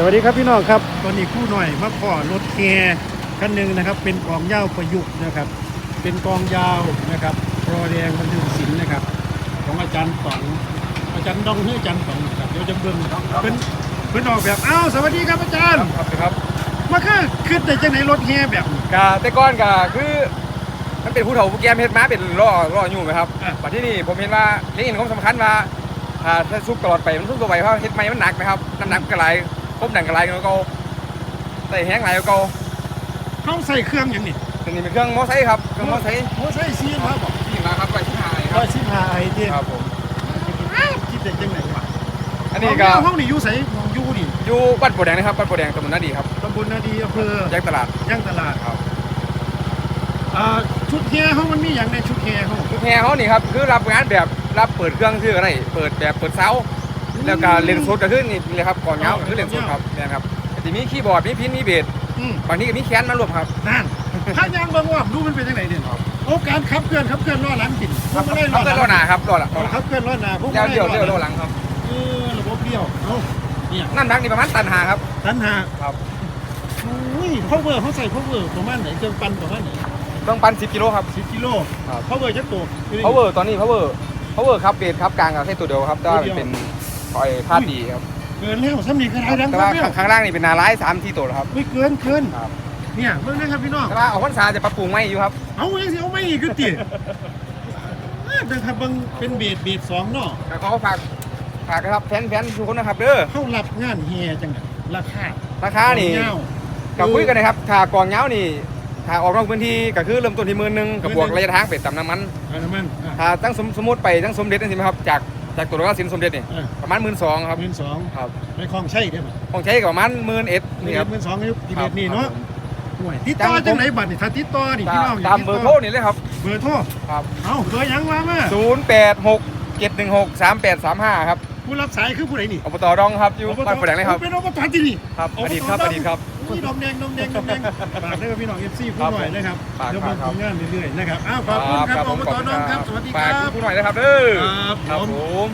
สวัสดีครับพี่น้องครับตอนนี้ครู่หน่อยมาขอรถแคร์คันหนึ่งนะครับ เป็นกองยาวประยุกต์นะครับ เป็นกองยาวนะครับรอแดงบันทึกศิลป์นะครับ ของอาจารย์ต๋องอาจารย์ดองเฮ้ยอาจารย์ต๋องนะครับเดี๋ยวจะเบิ่งเป็นเป็นออกแบบอ้าวสวัสดีครับอาจารย์ครับครับมาคือขึ้นได้จังไหนรถแฮแบบนี้กแต่ก่อนก็คือมันเป็นผู้เฒ่าผู้แก่เฮ็ดมาเป็นล่อล่ออยู่ไหมครับอะบัดที่นี่ผมเห็นว่าเรื่องนี้ความสำคัญว่าถ้าถ้าซุกตลอดไปมันซุกตัวไปเพราะเฮ็ดไม้มันหนักนะครับน้ำหนักก็หลาย คบดันก็หลายก็เก่าใส่แห้งหลายก็เก่าเขาใส่เครื่องอย่างนี้ตัวนี้เป็นเครื่องมอไซค์ครับเครื่องมอไซค์โอ้ใส่ซีมาบอกที่มาครับไปที่หายคร้รัอบยสิบห้าไอเดียครับผมคิดได้จังไหนวะอันนี้ก็ห้องนี่อยู่ใส่มองอยู่นี่อยู่บ้านปวดแดงนะครับบ้านปวดแดงตำบลนาดีครับตำบลนาดีอำเภอแยกตลาดย่างตลาดครับอ่าชุดแฮเขามันมีอย่างในชุดแฮเขาทุกแห่เขานี่ครับคือรับงานแบบรับเปิดเครื่องคืออะไรเปิดแบบเปิดเสา แล้วก็เลนส์สดก็คือนี่เลยครับก่อนเงาก็คือเลนส์สดครับเนี่ยครับจะมีคีย์บอร์ดมีพินมีเบสอืมบางทีก็มีแคนมารวมครับ นั่นถ้ายางบางว่าดูมันเป็นยังไงเนี่ยโอ้การขับเคลื่อนขับเคลื่อนล้อหลังติดพวกมาไล่ครับล้อเพื่อนหล้ลัองหน้าครับล้อหลังเอาขับเคลื่อนล้อหน้าพวกแล้มาวไล่เดี่ยวล้อเดี่ยวหล้อลังหลังครับเออระบบเดียวเอาเนี่ยน้ำหนักนี่ประมาณตันหาครับ ตันหาครับอุ้ยพาวเวอร์เขาใส่พาวเวอร์ประมาณไหนเครื่องปั่นประมาณไหนต้องปัน10กิโลครับ สิบกิโลครับ พาวเวอร์จักตัว power ตอนนี้ power power ครับเบสครับกลางกับแค่ตัวเดียวครับแต่ว่ามันเป็น คอยพาดดีครับเกินแล้วซ้ำนี่ก็ได้ดังแต่ครัว่าบเนี่ยข้างล่างนี่เป็นนาร้ายสามที่ตัวครับไม่เกินเกินครับเนี่ยเบิ่งนะครับพี่น้องแต่ว่าเอาพันษาจะปรับปรุงไม่อยู่ครับ เอายังสิเอาไม่อีกคือติเดินครับเบิ่งเป็นเบสเบสสองเนาะแล้วก็ฝากฝากนะครับแฟนแฟนทุกคนนะครับเด้อเข้ารับงานเฮียจังไงราคาราคานี่เงากับคุยกันนะครับถ้ากองเงานี่ถ้าออกนอกพื้นที่ก็คือเริ่มต้นที่หมื่นหนึงกับบวกระยะทางเป็ดตำน้ำมันเอาน้ำมันอะถ้าตั้งสมสมมติไปตั้งสมเด็จนั่นสิไหมครับจาก จากตัวรถสินสมเด็จนี่เออ ประมาณหมื่นสองครับ หมื่นสองครับในคลองใช่ได้ไหมของใช้กับประมาณหมื่นเอ็ดนี่นี่คครัรับบหมื่นสองนี่ดีคเบรับสนี่เนาะครับผม ห่วยติดต่อจังไหนบัตรนี่ถ้าติดต่อนี่พี่น้องตามเบอร์โทรนี่เลยครับเบอร์โทรครับ เอาเบอร์หยังมามาศูนย์แปดหกเจ็ดหนึ่งหกสามแปดสามห้าครับ ผู้รับสายคือผู้ใดนี่อบตดองครับอยู่บ้านปะแดงเลยครับเป็นอบตที่นี่ครับอดีตครับอดีตครับอุ้ยดองแดงดองแดงดองแดงฝากด้วยกับพี่น้องเอฟซีผู้หน่อยนะครับฝากเดี๋ยวครัมาบทำงานเรื่อยๆนะครับอ้าวขอบคุณครับอบตน้องครับสวัสดีคฝากรับผู้หน่อยนะครับเด้อครับครับผมผม